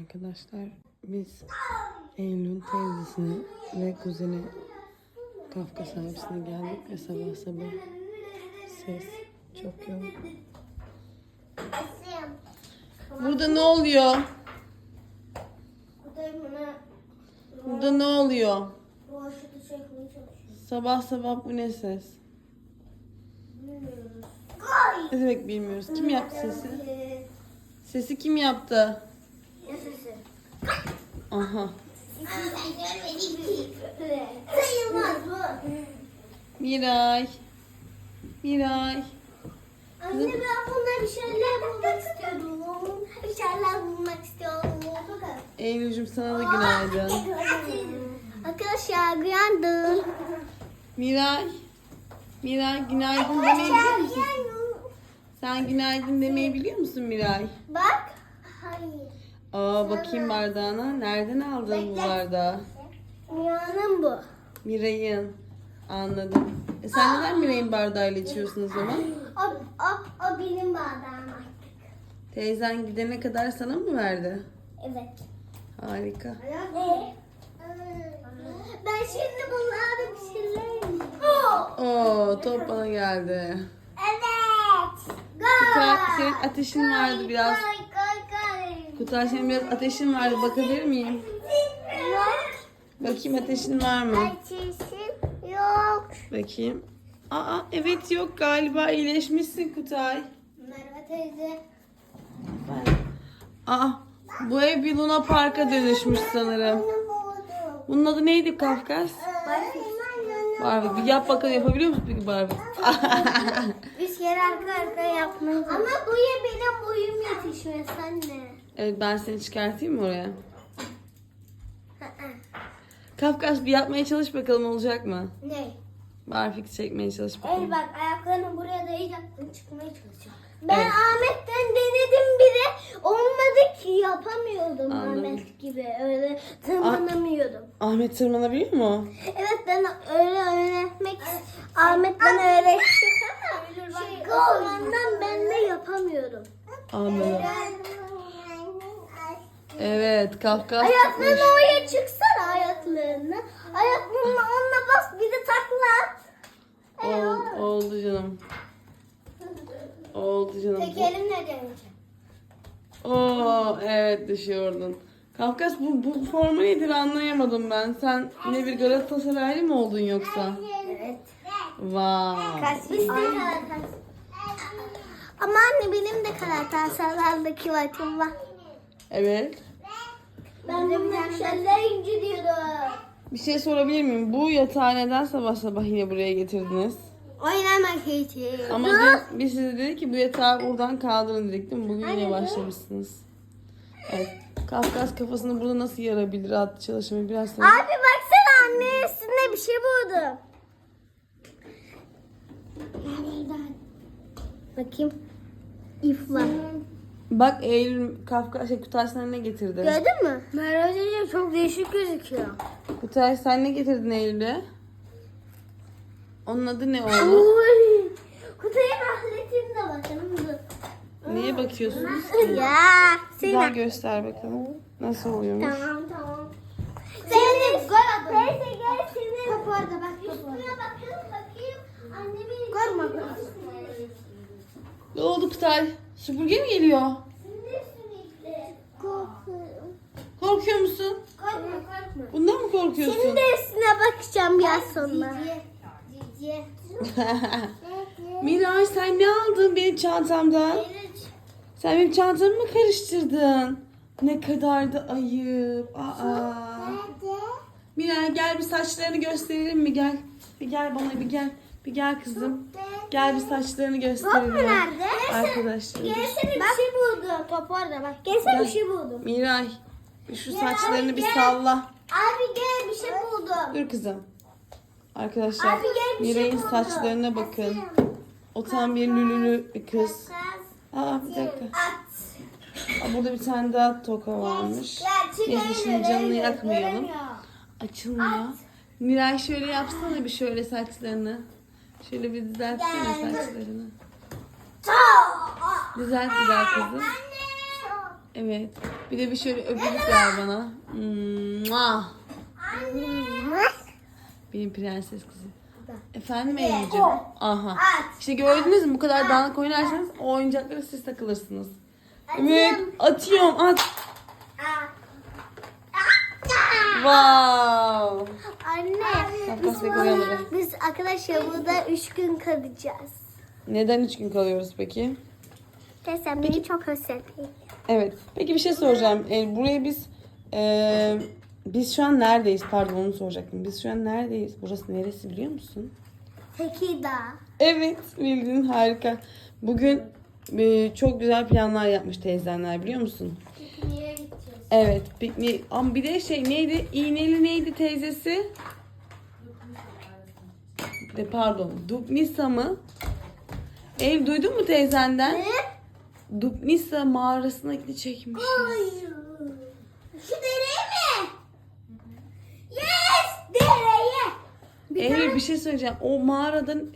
Arkadaşlar biz Eylül'ün teyzesine ve kuzeni Kafkas abisine geldik ve sabah sabah ses çok yoğun. Burada ne oluyor? Burada ne oluyor? Sabah sabah bu ne ses? Ne demek bilmiyoruz. Kim yaptı sesi? Sesi kim yaptı? Aha. Sayılmaz bu. Miray. Miray. Anne ben buna bir şeyler bulmak istiyorum. Bir şeyler bulmak istiyorum. Eylül'cüm sana da günaydın. Arkadaşlar uyandım. Miray. Miray günaydın demeyi biliyor musun? Sen günaydın demeyi biliyor musun Miray? Bak. Hayır. Aa bakayım bardağına. Nereden aldın bu bardağı? Rüyanın bu. Miray'ın. Anladım. E sen neden Miray'ın bardağıyla içiyorsun o zaman? O, o, o benim bardağım artık. Teyzen gidene kadar sana mı verdi? Evet. Harika. Ee, ben şimdi bunlara bir şeyler yiyeyim. Oo top bana geldi. Evet. Kutay senin ateşin vardı biraz. Kutay senin biraz ateşin vardı. Bakabilir miyim? Yok. Bakayım ateşin var mı? Ateşim yok. Bakayım. Aa evet yok galiba iyileşmişsin Kutay. Merhaba teyze. Aa bu ev bir Luna Park'a dönüşmüş sanırım. Bunun adı neydi Kafkas? Barbie. Bir yap bakalım yapabiliyor musun peki Barbie? Üç kere arka arka yapmayı Ama boya benim boyum yetişmez anne. Evet ben seni çıkartayım mı oraya? Kafkas bir yapmaya çalış bakalım olacak mı? ne? Barfix çekmeye çalış El bakalım. bak ayaklarını buraya dayayacaktın çıkmaya çalışacak. Ben Ahmet'ten denedim bile olmadı ki yapamıyordum Anladım. Ahmet gibi öyle tırmanamıyordum. Ahmet tırmanabiliyor mu? Evet ben öyle öğretmek Ahmet bana öğretecek ama şey, o zamandan ben de yapamıyordum. Anladım. Evet Kafkas. Ayaklarını oraya çıksana ayaklarını. Ayaklarını onunla bas bir de takla at. Oldu, oldu canım. Oldu canım. Tek elimle deneyeceğim. Oo evet düşüyordun. Kafkas bu, bu forma nedir anlayamadım ben. Sen ne bir Galatasaraylı mı oldun yoksa? Evet. Vay. Biz de Galatasaray. Ama anne benim de Galatasaray'daki var. Evet. Ben de bir şeyler inci diyordum. Bir şey sorabilir miyim? Bu yatağı neden sabah sabah yine buraya getirdiniz? Oynamak için. Ama dün biz size dedik ki bu yatağı buradan kaldırın dedik değil mi? Bugün yine başlamışsınız. Evet. Kafkas kafasını burada nasıl yarabilir adlı çalışmayı biraz sonra. Abi baksana anne üstünde bir şey buldum. Bakayım. İf var. Bak Eylül Kafkas şey, Kutay sana ne getirdi? Gördün mü? Meral Hoca çok değişik gözüküyor. Kutay sen ne getirdin Eylül'e? Onun adı ne oğlum? Oy. Kutayın ahletine de bakalım. Dur. Neye bakıyorsunuz? Ya. Bir daha Sena. göster bakalım. Nasıl oluyormuş? Tamam tamam. Senin gol Teyze gel senin. Top orada bak. Üstüne bakın bakayım. Annemin. Görme. Ne oldu Kutay? Süpürge mi geliyor? Korkuyorum. Korkuyor musun? Korkma korkma. Bundan mı korkuyorsun? Senin de üstüne bakacağım biraz sonra. Cici. Miray sen ne aldın benim çantamdan? Sen benim çantamı mı karıştırdın? Ne kadar da ayıp. Aa. Miray gel bir saçlarını gösterelim mi gel. Bir gel bana bir gel. Bir gel kızım. Gel bir saçlarını gösterelim. Top nerede? Arkadaşlar. Gelsene bir şey buldum. Top orada bak. Gelsene bir şey buldum. Miray şu Gel saçlarını abi, bir gel. salla. Abi gel bir şey buldum. Dur kızım. Arkadaşlar Abi gel bir şey Miray'ın buldum. saçlarına bakın. O tam bir lülülü bir kız. Aa bir dakika. At. Aa, burada bir tane daha toka varmış. Neyse şimdi canını yakmayalım. Açılmıyor. Miray şöyle yapsana bir şöyle saçlarını. Şöyle bir düzeltsene saçlarını. Düzelt bir daha kızım. Evet. Bir de bir şöyle öpücük ver bana. Mua. Benim prenses kızım. Efendim Eylül'cüğüm? Aha. İşte gördünüz mü bu kadar dağınık oynarsanız o oyuncaklara siz takılırsınız. Evet atıyorum at. Wow. Anne. Kafkas yakalayamadı. Biz arkadaşlar burada 3 gün kalacağız. Neden üç gün kalıyoruz peki? Desem beni çok özledim. Evet. Peki bir şey soracağım. Ee, buraya biz ee, biz şu an neredeyiz? Pardon onu soracaktım. Biz şu an neredeyiz? Burası neresi biliyor musun? Tekirdağ. Evet bildin harika. Bugün ee, çok güzel planlar yapmış teyzenler biliyor musun? Niye gideceğiz? Evet. piknik- Ama bir de şey neydi? İğneli neydi teyzesi? De pardon. Dubnisa mı? Ev duydun mu teyzenden? Ne? Dubnisa mağarasına gidecekmiş. Hayır. Şu dereye mi? Yes! Dereye. Eylül bir şey söyleyeceğim. O mağaradan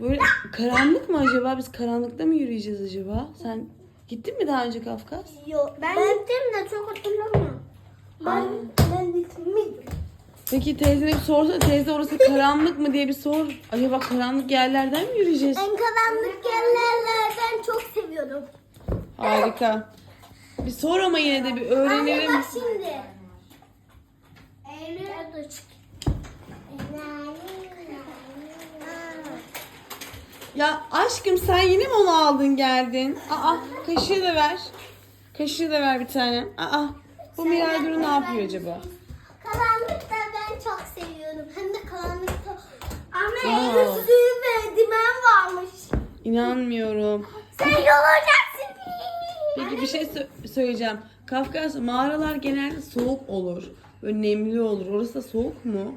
böyle karanlık mı acaba? Biz karanlıkta mı yürüyeceğiz acaba? Sen gittin mi daha önce Kafkas? Yok. Ben, gittim de çok hatırlamıyorum. Ben, ben gitmedim. Peki teyzene bir sorsana. Teyze orası karanlık mı diye bir sor. Acaba karanlık yerlerden mi yürüyeceğiz? En karanlık yerlerden çok seviyorum. Harika. Bir sor ama yine de bir Anne öğrenelim. bak şimdi. Eylül. Ya aşkım sen yine mi onu aldın geldin? Aa kaşığı da ver. Kaşığı da ver bir tane. Aa bu Miray Duru ne yapıyor acaba? Çok seviyorum. Hem de karanlıkta. Ama Aa. Eylül suyu ve dimen varmış. İnanmıyorum. Sen yolacaksın. Peki bir şey sö- söyleyeceğim. Kafkas mağaralar genelde soğuk olur. Böyle nemli olur. Orası da soğuk mu?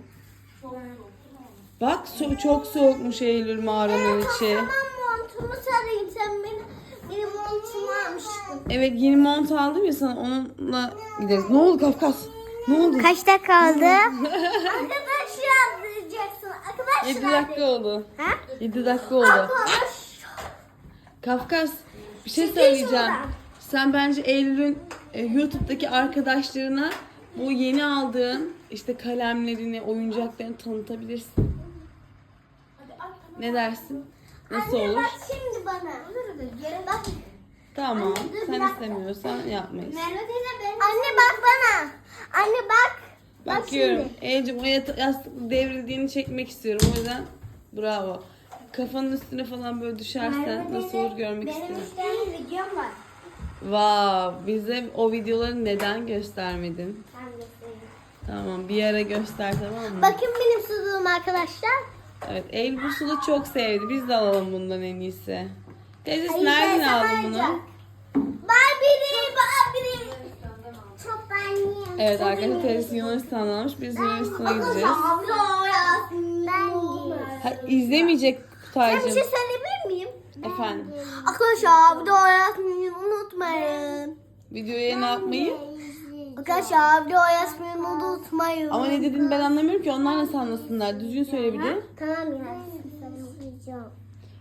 Bak so- çok soğukmuş Eylül mağaranın içi. Tamam montumu sarayım. Sen benim, benim montumu almıştın. Evet yeni mont aldım ya sana onunla gideriz. Ne oldu Kafkas? Ne oldu? Kaçta kaldı? Arkadaş yazdıracaksın. Arkadaşlar. 7 dakika oldu. Ha? 7 dakika oldu. Kafkas bir şey söyleyeceğim. Sen bence Eylül'ün e, YouTube'daki arkadaşlarına bu yeni aldığın işte kalemlerini, oyuncaklarını tanıtabilirsin. Ne dersin? Nasıl Anne olur? bak şimdi bana. Bak. Tamam. Anne, dur, bir Sen dakika. istemiyorsan yapmayız. Merve teyze ben. Anne bak bana. Anne bak. Bak Bakıyorum. Ecim o yastık devrildiğini çekmek istiyorum. O yüzden bravo. Kafanın üstüne falan böyle düşersen nasıl olur görmek Benim isterim. üç tane videom var. Wow, bize o videoları neden göstermedin? Ben göstereyim. Tamam, bir ara göster tamam mı? Bakın benim suluğum arkadaşlar. Evet, Eylül bu sulu çok sevdi. Biz de alalım bundan en iyisi. Teyzesi nereden aldın bunu? Beğendim. Evet arkadaşlar teyzesi Yunanistan'dan almış. Biz Yunanistan'a gideceğiz. Ha, izlemeyecek Ben bir Kutaycığım. şey söyleyebilir miyim? Efendim, Arkadaşlar video yazmayı unutmayın. videoya ne yapmayı? Arkadaşlar video yazmayı unutmayın. Ama ne dediğini ben anlamıyorum ki. Onlar nasıl anlasınlar? Düzgün söyle bir de. Tamam ya.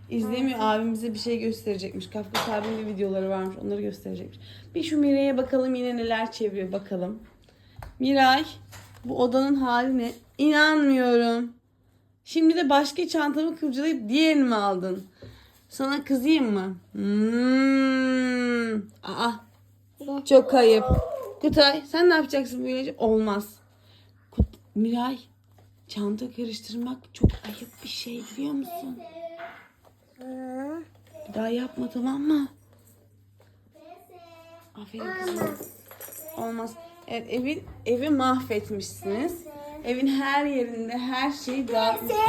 İzlemiyor abim bize bir şey gösterecekmiş. Kafkas abinin de videoları varmış onları gösterecekmiş. Bir şu Miray'a bakalım yine neler çeviriyor bakalım. Miray bu odanın hali ne? İnanmıyorum. Şimdi de başka çantamı kırıcılayıp diğerini mi aldın? Sana kızayım mı? Hmm. Aa. Çok ayıp. Kutay sen ne yapacaksın böylece? Olmaz. Kut Miray çanta karıştırmak çok ayıp bir şey biliyor musun? Bir daha yapma tamam mı? Aferin kızım. Olmaz. Evet evin evi mahvetmişsiniz. Evin her yerinde her şeyi dağıtmışsınız.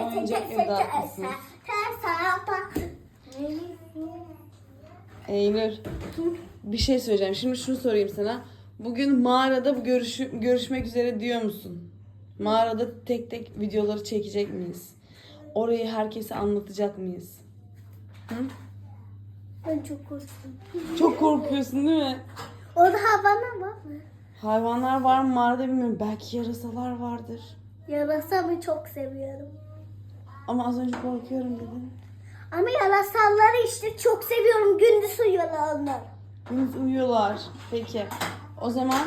Oyuncakları dağıtmışsınız. Eylül. Bir şey söyleyeceğim. Şimdi şunu sorayım sana. Bugün mağarada bu görüşü, görüşmek üzere diyor musun? Mağarada tek tek videoları çekecek miyiz? Orayı herkese anlatacak mıyız? Hı? Ben çok korktum. Çok korkuyorsun değil mi? O da bana var mı? Hayvanlar var mı mağarada bilmiyorum. Belki yarasalar vardır. Yarasamı çok seviyorum. Ama az önce korkuyorum dedin. Ama yarasalları işte çok seviyorum. Gündüz uyuyorlar onlar. Henüz uyuyorlar. Peki. O zaman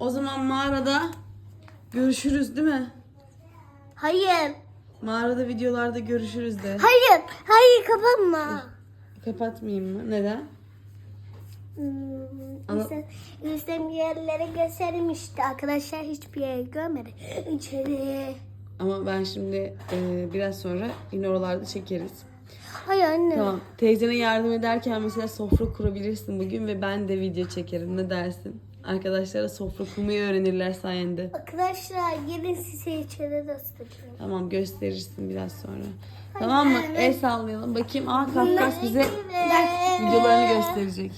o zaman mağarada görüşürüz değil mi? Hayır. Mağarada videolarda görüşürüz de. Hayır. Hayır kapatma. Kapatmayayım mı? Neden? Hmm, işte, işte bir yerlere gösterim işte. Arkadaşlar hiçbir yere görmedi. İçeri. Ama ben şimdi e, biraz sonra yine oralarda çekeriz. Hayır anne. Tamam. Teyzene yardım ederken mesela sofra kurabilirsin bugün ve ben de video çekerim. Ne dersin? Arkadaşlara sofra kurmayı öğrenirler sayende. Arkadaşlar gelin size içeri göstereyim. Tamam gösterirsin biraz sonra. Tamam mı? El sallayalım. Bakayım. Aa Kafkas bize videolarını gösterecek.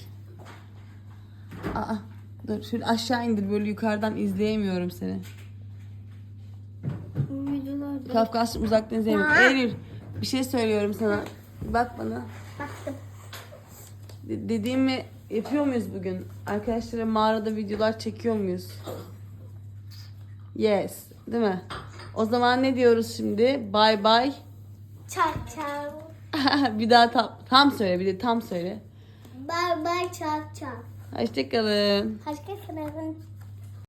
Aa, dur şöyle aşağı indir böyle yukarıdan izleyemiyorum seni. Videolarda. Kafkas uzaktan izleyemiyorum. Eylül bir şey söylüyorum sana. Bak bana. Baktım. De- dediğimi yapıyor muyuz bugün? Arkadaşlara mağarada videolar çekiyor muyuz? Yes. Değil mi? O zaman ne diyoruz şimdi? Bye bye. Çak çak. bir daha tam, tam söyle bir de tam söyle. Bye bye çak çak. Hoşçakalın. Hoşçakalın.